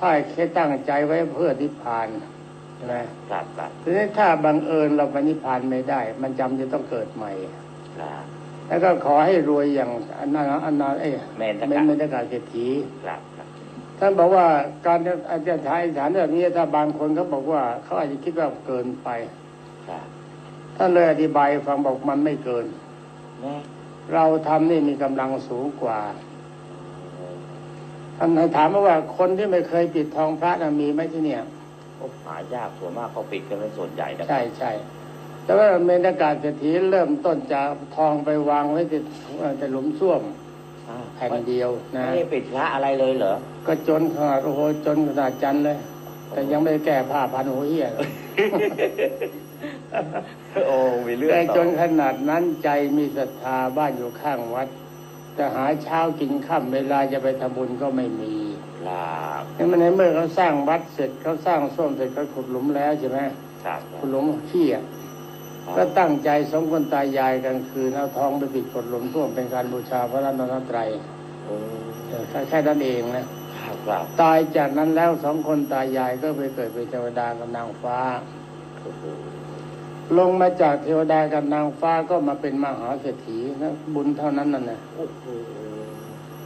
ถ้าแค่ตั้งใจไว้เพื่อนิพพานใช่ไหมครับครับทีนี้ถ้าบังเอิญเราไปนิพพานไม่ได้ มันจำจะต้องเกิดใหม่ครับแล้วก็ขอให้รวยอย่างอันนั้นอันนั้นเอ้ยเมนตะเมกะนเมนตกาเศรษฐีครับครับท่านบอกว่าการอาจารย์ทายฐานแบบนี้ถ้าบางคนเขาบอกว่าเขาอาจจะคิดว่าเกินไปครับท่านเลยอธิบายให้ฟังบอกมันไม่เกินแม่เราทำนี่มีกำลังสูงกว่า ท่านให้ถามมาว่าคนที่ไม่เคยปิดทองพระน่ะมีไหมที่เนี่ยโอ้หายากส่วนมากเขาปิดกันเป็นส่วนใหญ่นะใช่ใช่แต่ว่าเมนากาศเศรษฐีเริ่มต้นจากทองไปวางไว้ที่แต่หลุมส้วมอ้าวแผ่นเดียวนะไม่ได้ปิดพระอะไรเลยเหรอ ก็จนขนาดโอ้โหจนขนาดจันเลย แต่ยังไม่ได้แก้ผ้าพันหัวเหี้ยเลยโอ้มีเรื่องแต่ต่อจนขนาดนั้นใจมีศรัทธาบ้านอยู่ข้างวัด จะหาเช้ากินค่ำเวลาจะไปทำบุญก็ไม่มีครับนี่มันในเมื่อเขาสร้างวัดเสร็จเขาสร้างส้วมเสร็จเขาขุดหลุมแล้วใช่ไหมครับขุดหลุมขี้อะก็ตั้งใจสองคนตายายกันคืนเอาทองไปปิดกดหลุมส้วมเป็นการบูชาพระรัตนตรัยโอ้เออแค่แค่นั้นเองนะครับครับตายจากนั้นแล้วสองคนตายายก็ไปเกิดเป็นเทวดากับนางฟ้าโอ้โห ลงมาจากเทวดากับนางฟ้าก็มาเป็นมหาเศรษฐีนะบุญเท่านั้นน่ะนะโอ้โห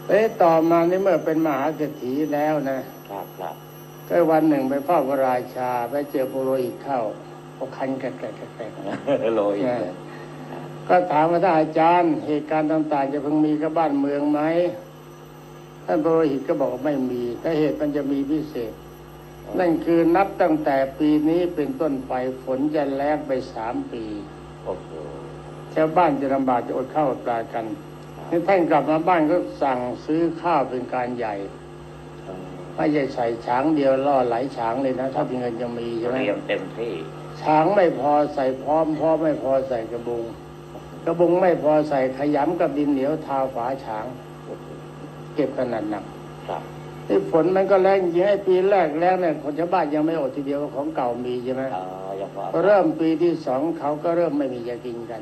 เอ๊ะต่อมาในเมื่อเป็นมหาเศรษฐีแล้วนะครับครับก็วันหนึ่งไปเฝ้าพระราชาไปเจอปุโรหิตเข้าก็คันแกรกๆแกรกโรยอีกเลยๆก็ถามว่าท่านอาจารย์ เหตุการณ์ต่าง ๆ จะเพิ่งมีกับบ้านเมืองไหมท่านปุโรหิตก็บอกว่าไม่มีแต่เหตุมันจะมีพิเศษ นั่นคือนับตั้งแต่ปีนี้เป็นต้นไปฝนจะแล้งไปสามปีโอ้โหชาวบ้านจะลำบากจะอดข้าวอดปลากันนี่ท่านกลับมาบ้านก็สั่งซื้อข้าวเป็นการใหญ่เออไม่ใช่ใส่ช้างเดียวล่อไหลายช้างเลยนะ ถ้าเป็นเงินยังมีใช่ไหมเตรียมเต็มที่ช้างไม่พอใส่พร้อมพร้อมไม่พอใส่กระบุง กระบุงไม่พอใส่ขยำกับดินเหนียวทาฝาช้างโอ้โหเก็บขนาดหนักครับ ที่ฝนมันก็แรงจริงไอ้ปีแรกแรงเนี่ยคนชาวบ้านยังไม่อดทีเดียวของเก่ามีใช่ไหมเออยังพอพอเริ่มปีที่สองเขาก็เริ่มไม่มีจะกินกัน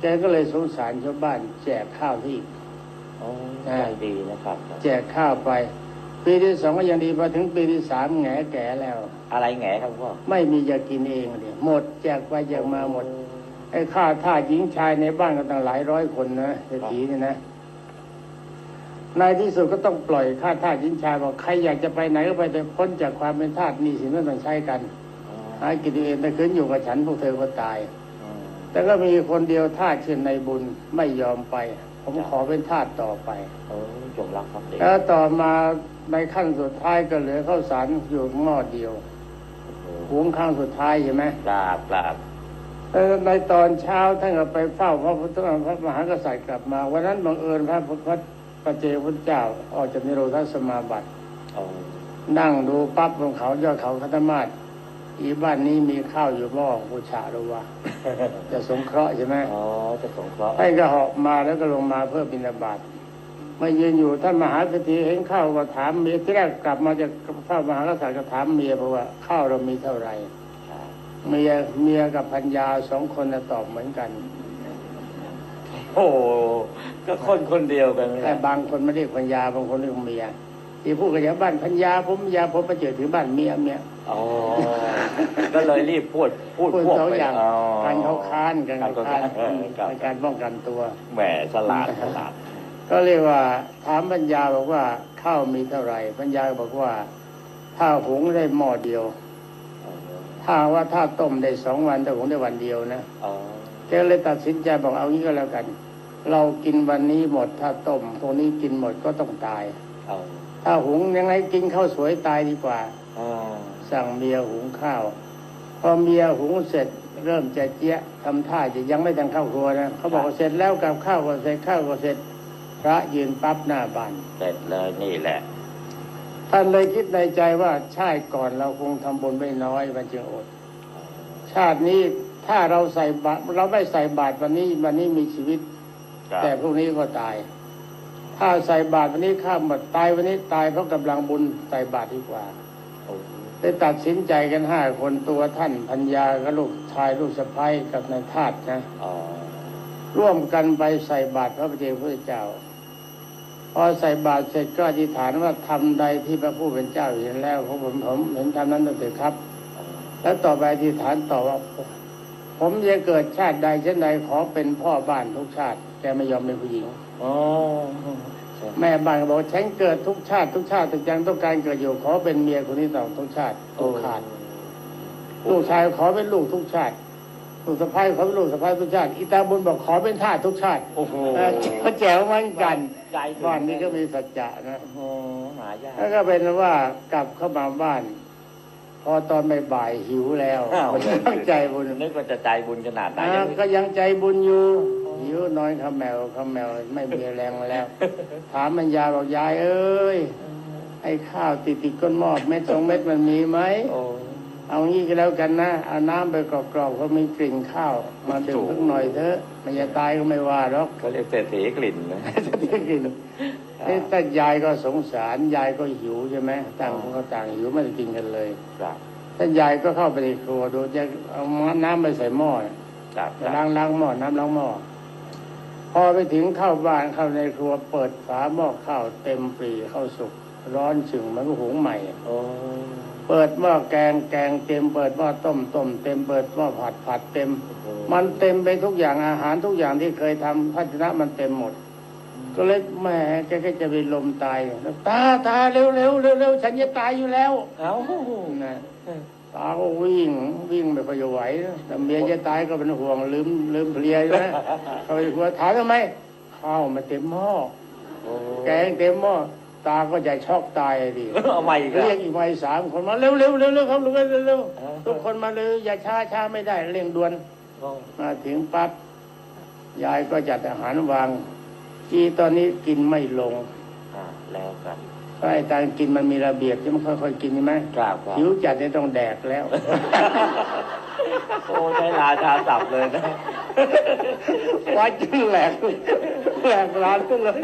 แกก็เลยสงสารชาวบ้าน แจกข้าวที่โอ้อ่าใจดีนะครับ แจกข้าวไป ปีที่สองก็ยังดีพอถึงปีที่สามแหงแก่แล้ว อะไรแหงครับพ่อไม่มีจะกินเองเลยหมดแจกไปแจกมาหมดไอ้ข้าท่าสหญิงชายในบ้านก็ตั้งหลายร้อยคนนะเศรษฐีเนี่ยนะ ในที่สุดก็ต้องปล่อยข้าท่าสหญิงชายบอกใครอยากจะไปไหนก็ไปแต่พ้นจากความเป็นทาสหนี่สินไม่ต้องใช้กันอ๋อหากินเองแต่คืนอยู่กับฉันพวกเธอก็ตายอืมแต่ก็มีคนเดียวทาสเช่นในบุญไม่ยอมไป ผมขอเป็นทาสต่อไปโอ้จงรักภักดีแล้วต่อมาในขั้นสุดท้ายก็เหลือข้าวสารอยู่หม้อเดียวโอ้โหหุงข้างสุดท้ายใช่ไหมกราบกราบเออในตอนเช้าท่านก็ไปเฝ้าพระพุทธพระมหากษัตริย์กลับมา วันนั้นบังเอิญพระพุทธ พระเจ้าพุทธเจ้าออกจากนิโรธสมาบัติโอ้นั่งดูปั๊บบนเขายอดเขาคัตมาศอีบ้านนี้มีข้าวอยู่หม้อบูชาดูว่าจะสงเคราะห์ใช่ไหมอ๋อจะสงเคราะห์ท่านก็เหาะมาแล้วก็ลงมาเพื่อบิณฑบาตมายืนอยู่ท่านมหาเศรษฐีเห็นข้าวก็ถามเมียที่แรกกลับมาจากเฝ้ามหากษัตริย์ก็ถามเมียเพราะว่าข้าวเรามีเท่าไหร่ครับเมียเมียกับพัญญาสองคนน่ะตอบเหมือนกัน โอ้โหก็คนคนเดียวกันเลยแต่บางคนไม่เรียกพัญญาบางคนเรียกเมียที่พูดกันอย่างบ้านพัญญาผมพัญญาผมมาเจอถือบ้านเมียเมียอ๋อก็เลยรีบพูดพูดพูดพวกสองไปอย่างอ๋อการเขาค้านกันเขาค้านเออครับในการป้องกันตัวแหมฉลาดฉลาดก็เรียกว่าถามปัญญาบอกว่าข้าวมีเท่าไหร่ปัญญาบอกว่าถ้าหุงได้หม้อเดียว ถ้าว่าถ้าต้มได้สองวันแต่หุงได้วันเดียวนะอ๋อ แกเลยตัดสินใจบอกเอางี้ก็แล้วกัน เรากินวันนี้หมดถ้าต้มพวกนี้กินหมดก็ต้องตายเอาถ้าหุงยังไงกินข้าวสวยตายดีกว่าอ๋อสั่งเมียหุงข้าว พอเมียหุงเสร็จเริ่มจะเจี๊ยะทำท่าจะยังไม่ทันเข้าครัวนะเขาบอกว่าเสร็จแล้วกับข้าวก็เสร็จข้าวก็เสร็จ พระยืนปั๊บหน้าบ้านเสร็จเลยนี่แหละท่านเลยคิดในใจว่าชาติก่อนเราคงทำบุญไม่น้อยมันจึงอด ชาตินี้ ถ้าเราใส่บาตรเราไม่ใส่บาตรวันนี้วันนี้มีชีวิตครับแต่พรุ่งนี้ก็ตาย ถ้าใส่บาตรวันนี้ข้ามหมดตายวันนี้ตายเพราะกำลังบุญใส่บาตรดีกว่าโอ้ได้ตัดสินใจกันห้าคนตัวท่านพัญญากับลูกชายลูกสะใภ้กับนายทาสนะอ๋อร่วมกันไปใส่บาตรพระพุทธเจ้าพอใส่บาตรเสร็จก็อธิษฐานว่าทำใดที่พระผู้เป็นเจ้าเห็นแล้วของผมผมเห็นทำนั้นตั้งแต่ครับ แล้วต่อไปอธิษฐานต่อว่า ผมจะเกิดชาติใดเช่นใดขอเป็นพ่อบ้านทุกชาติ แกไม่ยอมเป็นผู้หญิงอ๋อแม่บ้านก็บอกฉันเกิดทุกชาติทุกชาติแต่ยังต้องการเกิดอยู่ขอเป็นเมียคนที่สองทุกชาติทุกขาดลูกชายขอเป็นลูกทุกชาติลูกสะพ้ายขอเป็นลูกสะพ้ายทุกชาติอีตาบุญบอกขอเป็นทาสทุกชาติโอ้โหเออเขาแจ๋วเหมือนกันใจถึงบ้านนี้ก็มีสัจจะนะโอ้โหหายากแล้วก็เป็นว่ากลับเข้ามาบ้านพ อตอนบ่ายๆหิวแล้วอ้าวตั้งใจบุญนึกว่าจะใจบุญขนาดไหนอ่าก็ยังใจบุญอยู่หิวนอนขมแมวขมแมวไม่มีแรงแล้ว ถามมันยายบอกยายเอ้ยไอ้ข้าวติดติดก้นหม้อเม็ดสองเม็ดมันมีไหมโอ้เอางี้ก็แล้วกันนะเอาน้ำไปกรอกๆเพราะมีกลิ่นข้าวมาดื่มสักหน่อยเถอะมันจะตายก็ไม่ว่าหรอกเขาเรียกเศรษฐีกลิ่นนะจะได้กิน นี่แต่ยายก็สงสารยายก็หิวใช่ไหมต่างคนก็ต่างหิวไม่ได้กินกันเลยครับท่านยายก็เข้าไปในครัวดูจะเอาน้ำไปใส่หม้อครับคล้ารับงล้างหม้อน้ำล้างหม้อพอไปถึงเข้าบ้านเข้าในครัวเปิดฝาหม้อข้าวเต็มปรีเข้าวสุกร้อนฉึงเหมันก็หุงใหม่โอ้เปิดหม้อแกงแกงเต็มเปิดหม้อต้มต้มเต็มเปิดหม้อผัดผัดเต็ม มันเต็มไปทุกอย่างอาหารทุกอย่างที่เคยทำภาชนะมันเต็มหมด ก็เลยแหม่แกก็จะเป็นลมตายตาตาเร็วเร็วเร็วเร็วฉันจะตายอยู่แล้วเอ้านะตาก็วิ่งวิ่งไม่ค่อยจะไหวนะแต่เมียจะตายก็เป็นห่วงลืมลืมเพลียใช่ไหมเขาไปหัวถามทำไมข้าวมันเต็มหม้อโอ้แกงเต็มหม้อตาก็จะช็อกตายดิเอาใหม่อีกเรียกอีกวัยสามคนมาเร็วเร็วเร็วเร็วครับเร็วเร็วเร็วอ่าทุกคนมาเลยอย่าช้าช้าไม่ได้เร่งด่วนโอ้มาถึงปั๊บยายก็จัดอาหารวาง ที่ตอนนี้กินไม่ลงอ่าแล้วกันเพราะไอ้ตารกินมันมีระเบียบที่มันค่อยๆกินใช่ไหมครับครับหิวจัดเนี่ยต้องแดกแล้ว โอ้ใช้ราชาศัพท์เลยนะวัดจนแหลกแหลกร้านก็เลย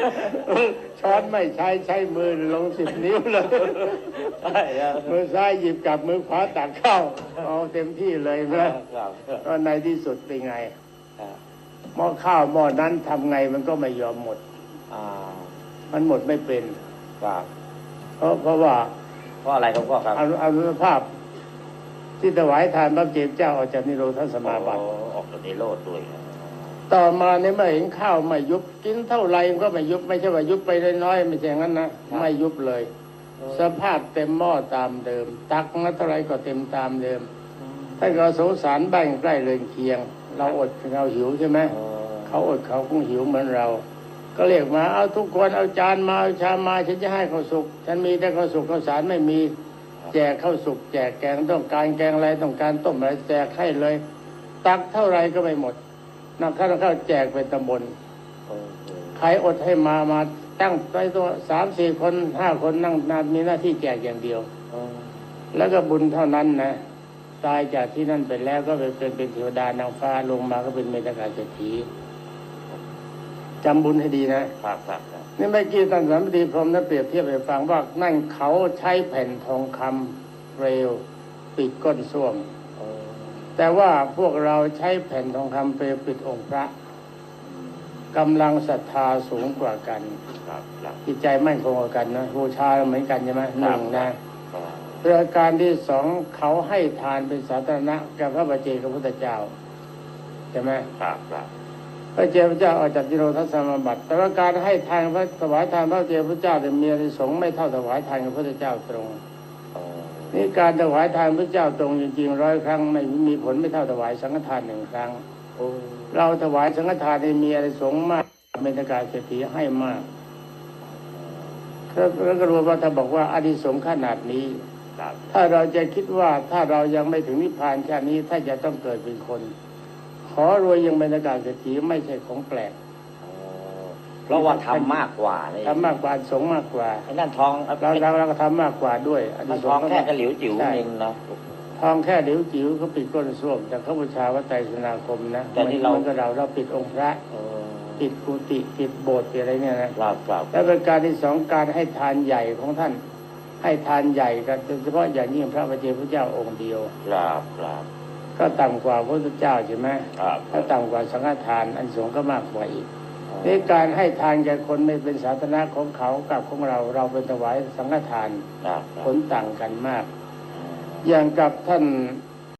ช้อนไม่ใช้ใช้มือลงสิบนิ้วเลยใช่ครับมือซ้ายหยิบกับมือขวาตักเข้าเอาเต็มที่เลยคนะรับครับก็ในที่สุดเป็นไงครับ หม้อข้าวหม้อนั้นทำไงมันก็ไม่ยอมหมด อ่า มันหมดไม่เป็นครับเพราะเพราะว่าเพราะอะไรครับพ่อครับอนุอนุภาพ ที่ถวายทานพระเจมส์เจ้าออกจากนิโรธสมาบัติโอ้ออกจากนิโรธด้วยครับต่อมาในเมื่อเห็นข้าวไม่ยุบกินเท่าไหรมันก็ไม่ยุบไม่ใช่ว่ายุบไปน้อยๆไม่ใช่อย่างนั้นนะไม่ยุบเลย สภาพเต็มหม้อตามเดิม ตักมาเท่าไหรก็เต็มตามเดิมถ้าเราสงสารบ้านใกล้เรือนเคียง เราอดเราหิวใช่ไหมโอ้เขาอดเขาคงหิวเหมือนเรา ก็เรียกมาเอาทุกคนเอาจานมาเอาชามมาฉันจะให้ข้าวสุกฉันมีแต่ข้าวสุกข้าวสารไม่มี แจกข้าวสุกแจกแกงต้องการแกงอะไรต้องการต้มอะไรแจกให้เลย ตักเท่าไรก็ไม่หมดนักข้าวข้าวแจกเป็นตำบลโอ้โหใครอดให้มามาตั้งไว้ตัวสามสี่คนห้าคนนั่งนามีหน้าที่แจกอย่างเดียวโอ้แล้วก็บุญเท่านั้นนะ ตายจากที่นั่นไปแล้วก็ไปเป็นเป็นเทวดานางฟ้าลงมาก็เป็นเมตตาเศรษฐีจำบุญให้ดีนะครับครับครับนี่เมื่อกี้ท่านสัมปติพรหมนั้นเปรียบเทียบให้ฟังว่านั่นเขาใช้แผ่นทองคำเปลวปิดก้นส้วมโอ้แต่ว่าพวกเราใช้แผ่นทองคำเปลวปิดองค์พระกำลังศรัทธาสูงกว่ากันครับครับจิตใจมั่นคงกว่ากันนะบูชาเหมือนกันใช่ไหมหนึ่งนะครับ ประการที่สองเขาให้ทานเป็นสาธารณะกับพระบัจเจกพระพุทธเจ้าใช่ไหมครับครับพระเจ้าพระเจ้าออกจากนิโรธสมาบัติแต่ว่าการให้ทานพระถวายทานพระเจ้าพระเจ้าแต่ยมีอานิสงส์ไม่เท่าถวายทานกับพระพุทธเจ้าตรงโอ้นี่การถวายทานพระเจ้าตรงจริงๆร้อยครั้งไม่มีผลไม่เท่าถวายสังฆทานหนึ่งครั้งโอ้เราถวายสังฆทานในมีอานิสงส์มากเมตตาเศรษฐีให้มากแล้วก็รู้ว่าถ้าบอกว่าอานิสงส์ขนาดนี้ครับ ถ้าเราจะคิดว่าถ้าเรายังไม่ถึงนิพพานชาตินี้ถ้าจะต้องเกิดเป็นคน ขอรวยยังเป็นอากาศเศรษฐีไม่ใช่ของแปลกโอ้เพราะว่าทำมากกว่านี่ทำมากกว่าสงฆ์มากกว่าไอ้นั่นทองเราเราเราก็ทำมากกว่าด้วยอันมันนี้สทองฆ์ก็แค่กระหลิวจิ๋วใช่เองเนาะทองแค่เดี๋ยวจิ๋วเขาปิดก้นส้วมแต่เขาบูชาวัดไตรสนาคมนะแต่นี่เราหมือนกับเราเราปิดองค์พระโอ้ปิดกุฏิปิดโบสถ์ปิดอะไรเนี่ยนะครับครับและเป็นการที่สองการให้ทานใหญ่ของท่าน ให้ทานใหญ่กันโดยเฉพาะอย่างยิ่งพระบัจเจกพระเจ้าองค์เดียวครับครับก็ต่ำกว่าพระพุทธเจ้าใช่ไหมครับถ้าต่ำกว่าสังฆทานอันสงฆ์ก็มากกว่าอีกโอ้ในการให้ทานแก่คนไม่เป็นสาธารณะของเขากับของเราเราเป็นถวายสังฆทานครับผลต่างกันมาก อย่างกับท่าน